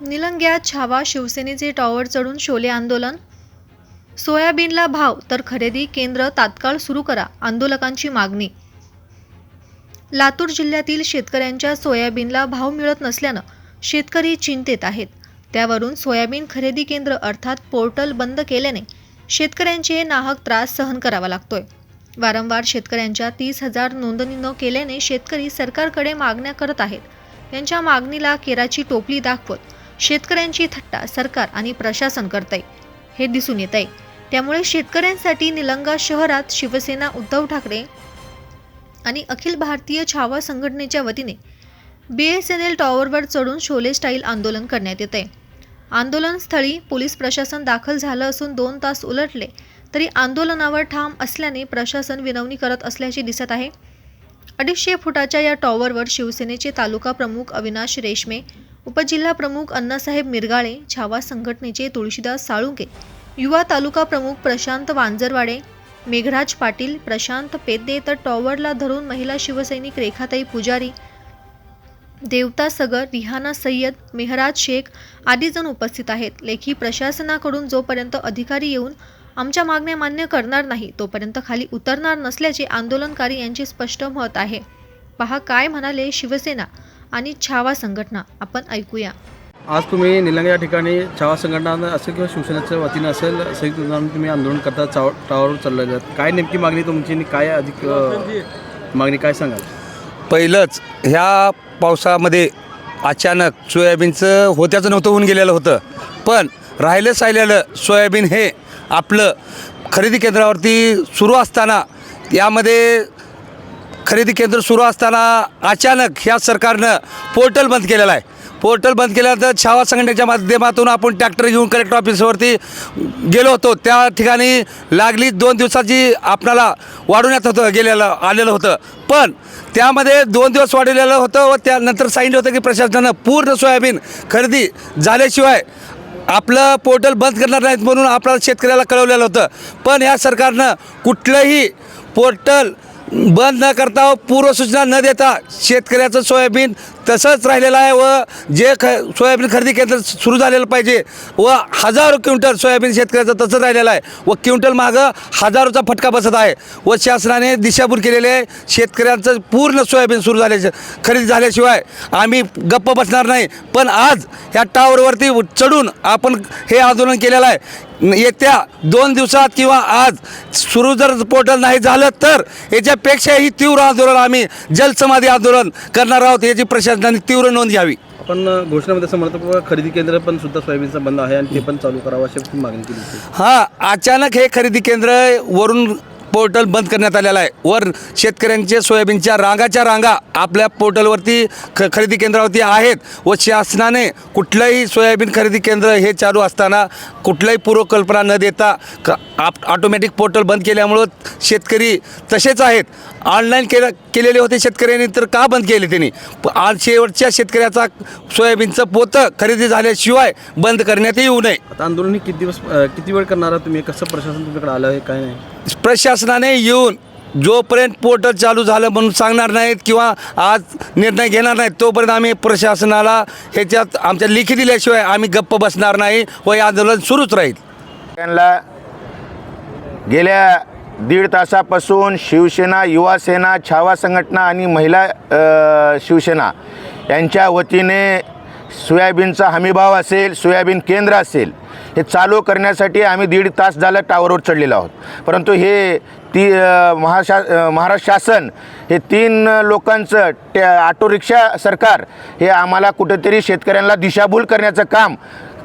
निलंग्यात छावा शिवसेनेचे टॉवर चढून शोले आंदोलन? सोयाबीनला भाव तर खरेदी केंद्र तात्काळ सुरू करा आंदोलकांची मागणी. लातूर जिल्ह्यातील शेतकऱ्यांच्या सोयाबीनला भाव मिळत नसल्यानं शेतकरी चिंतेत आहेत. त्यावरून सोयाबीन खरेदी केंद्र अर्थात पोर्टल बंद केल्याने शेतकऱ्यांचे नाहक त्रास सहन करावा लागतोय. वारंवार शेतकऱ्यांच्या तीस हजार नोंदणी न केल्याने शेतकरी सरकारकडे मागण्या करत आहेत. त्यांच्या मागणीला केराची टोपली दाखवत शेतकऱ्यांची थट्टा सरकार आणि प्रशासन करतंय. हे दिसून येत आहे त्यामुळे शेतकऱ्यांसाठी निलंगा शहरात शिवसेना उद्धव ठाकरे आणि अखिल भारतीय छावा संघटनेच्या वतीने बी एस एन एल टॉवरवर चढून शोले स्टाईल आंदोलन करण्यात येत आहे आंदोलनस्थळी पोलीस प्रशासन दाखल झालं असून दोन तास उलटले तरी आंदोलनावर ठाम असल्याने प्रशासन विनवणी करत असल्याचे दिसत आहे. अडीचशे फुटाच्या या टॉवरवर शिवसेनेचे तालुका प्रमुख अविनाश रेशमे उपजिल्हा प्रमुख अण्णासाहेब मिरगाळे छावा संघटनेचे तुळशीदास साळुंके युवा तालुका प्रमुख प्रशांत वांजरवाडे मेघराज पाटील प्रशांत पेद्दे तर टॉवरला धरून महिला शिवसैनिक रेखाताई पुजारी देवता सगर रिहाना सय्यद मेहराज शेख आदी जण उपस्थित आहेत. लेखी प्रशासनाकडून जोपर्यंत अधिकारी येऊन आमच्या मागण्या मान्य करणार नाही तोपर्यंत खाली उतरणार नसल्याचे आंदोलनकारी यांचे स्पष्ट मत आहे. पहा काय म्हणाले शिवसेना? आणि छावा संघटना. आपण ऐकूया. आज तुम्ही निलंगा या ठिकाणी छावा संघटना असेल किंवा शिवसेनेच्या वतीनं असेल संयुक्त तुम्ही आंदोलन करता चाव टावरवर चाललेलं आहे. काय नेमकी मागणी तुमची आणि काय अधिक मागणी काय सांगाल? पहिलंच ह्या पावसामध्ये अचानक सोयाबीनचं होत्याचं नव्हतं होऊन गेलेलं होतं. पण राहिलं साहिलेलं सोयाबीन हे आपलं खरेदी केंद्रावरती सुरू असताना यामध्ये खरेदी केंद्र सुरू असताना अचानक ह्या सरकारनं पोर्टल बंद केलेलं आहे. पोर्टल बंद केल्यानंतर छावा संघटनेच्या माध्यमातून आपण ट्रॅक्टर घेऊन कलेक्टर ऑफिसवरती गेलो होतो. त्या ठिकाणी लागली दोन दिवसाची आपणाला वाढवण्यात होतं गेलेलं आलेलं होतं. पण त्यामध्ये दोन दिवस वाढवलेलं होतं व त्यानंतर सांगितलं होतं की प्रशासनानं पूर्ण सोयाबीन खरेदी झाल्याशिवाय आपलं पोर्टल बंद करणार नाहीत म्हणून आपल्याला शेतकऱ्याला कळवलेलं होतं. पण या सरकारनं कुठलंही पोर्टल बंद न करता व पूर्वसूचना न देता शेतकऱ्याचं सोयाबीन तसंच राहिलेलं आहे व जे ख सोयाबीन खरेदी केंद्र सुरू झालेलं पाहिजे व हजारो क्विंटल सोयाबीन शेतकऱ्याचं तसंच राहिलेलं आहे व क्विंटल मागं हजारोचा फटका बसत आहे व शासनाने दिशाभूल केलेली आहे शेतकऱ्यांचं पूर्ण सोयाबीन सुरू झाल्याचे खरेदी झाल्याशिवाय आम्ही गप्प बसणार नाही. पण आज ह्या टावरवरती चढून आपण हे आंदोलन केलेलं आहे. येत्या दोन दिवसात किंवा आज सुरू जर पोर्टल नाही झालं तर याच्यापेक्षाही तीव्र आंदोलन आम्ही जलसमाधी आंदोलन करणार आहोत याची प्रशासनाने तीव्र नोंद घ्यावी. आपण अ, घोषणेमध्ये असं म्हणतो की खरेदी केंद्र पण सुद्धा सोयाबीनचं बंद आहे आणि ते पण चालू करावं अशी मागणी केली होती. हां अचानक हे खरेदी केंद्र वरून पोर्टल बंद करण्यात आलेलं आहे. वर शेतकऱ्यांचे सोयाबीनच्या रांगाच्या रांगा आपल्या पोर्टलवरती ख खरेदी केंद्रावरती आहेत व शासनाने कुठलंही सोयाबीन खरेदी केंद्र हे चालू असताना कुठल्याही पूर्वकल्पना न देता क आप ऑटोमॅटिक पोर्टल बंद केल्यामुळं शेतकरी तसेच आहेत. ऑनलाईन केलं केलेले होते शेतकऱ्यांनी तर का बंद केले त्यांनी? आज शेवटच्या शेतकऱ्याचा सोयाबीनचं पोतं खरेदी झाल्याशिवाय बंद करण्यात येऊ नये. आता आंदोलन हे किती दिवस किती वेळ करणार आहात तुम्ही? कसं प्रशासन तुमच्याकडे आलं आहे काय नाही? प्रशासनाने येऊन जोपर्यंत पोर्टल चालू झालं म्हणून सांगणार नाहीत किंवा आज निर्णय घेणार नाहीत तोपर्यंत आम्ही प्रशासनाला ह्याच्यात आमच्या लिखी दिल्याशिवाय आम्ही गप्प बसणार नाही व हे आंदोलन सुरूच राहील. त्यांना गेल्या दीड तासापासून शिवसेना युवासेना छावा संघटना आणि महिला शिवसेना यांच्या वतीने सोयाबीनचा हमीभाव असेल सोयाबीन केंद्र असेल हे चालू करण्यासाठी आम्ही दीड तास झालं टावरवर चढलेलो आहोत. परंतु हे ती महाशा महाराष्ट्र शासन हे तीन लोकांचं टॅ ऑटो रिक्षा सरकार हे आम्हाला कुठेतरी शेतकऱ्यांना दिशाभूल करण्याचं काम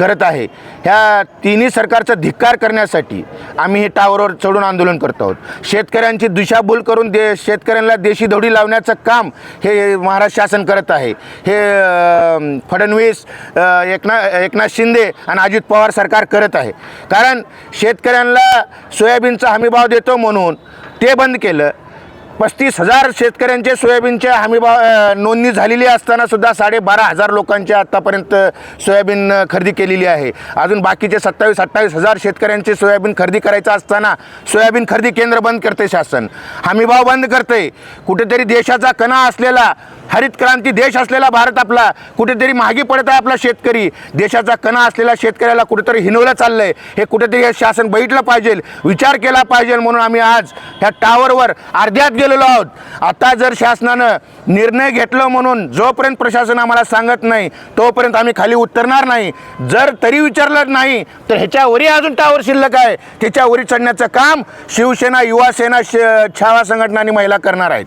करत आहे. ह्या तिन्ही सरकारचा धिक्कार करण्यासाठी आम्ही हे टावरवर चढून आंदोलन करत आहोत. शेतकऱ्यांची दिशाभूल करून दे शेतकऱ्यांना देशी दौडी लावण्याचं काम हे महाराष्ट्र शासन करत आहे. हे फडणवीस एकना एकनाथ शिंदे आणि अजित पवार सरकार करत आहे. कारण शेतकऱ्यांना सोयाबीनचा हमीभाव देतो म्हणून ते बंद केलं. पस्तीस हजार शेतकऱ्यांचे सोयाबीनच्या हमीभाव नोंदणी झालेली असताना सुद्धा साडेबारा हजार लोकांची आत्तापर्यंत सोयाबीन खरेदी केलेली आहे. अजून बाकीचे सत्तावीस अठ्ठावीस हजार शेतकऱ्यांचे सोयाबीन खरेदी करायचं असताना सोयाबीन खरेदी केंद्र बंद करते शासन. हमीभाव बंद करते. कुठेतरी देशाचा कणा असलेला हरित क्रांती देश असलेला भारत आपला कुठेतरी मागे पडत आहे आपला शेतकरी. देशाचा कणा असलेला शेतकऱ्याला कुठेतरी हिनवलं चाललं आहे हे कुठेतरी हे शासन बघितलं पाहिजे विचार केला पाहिजे म्हणून आम्ही आज ह्या टावरवर अर्ध्यात गेलेलो आहोत. आता जर शासनानं निर्णय घेतलं म्हणून जोपर्यंत प्रशासन आम्हाला सांगत नाही तोपर्यंत आम्ही खाली उतरणार नाही. जर तरी विचारलं नाही तर ह्याच्यावरही अजून टावर शिल्लक आहे. त्याच्यावरी चढण्याचं काम शिवसेना युवासेना श छावा संघटना आणि महिला करणार आहेत.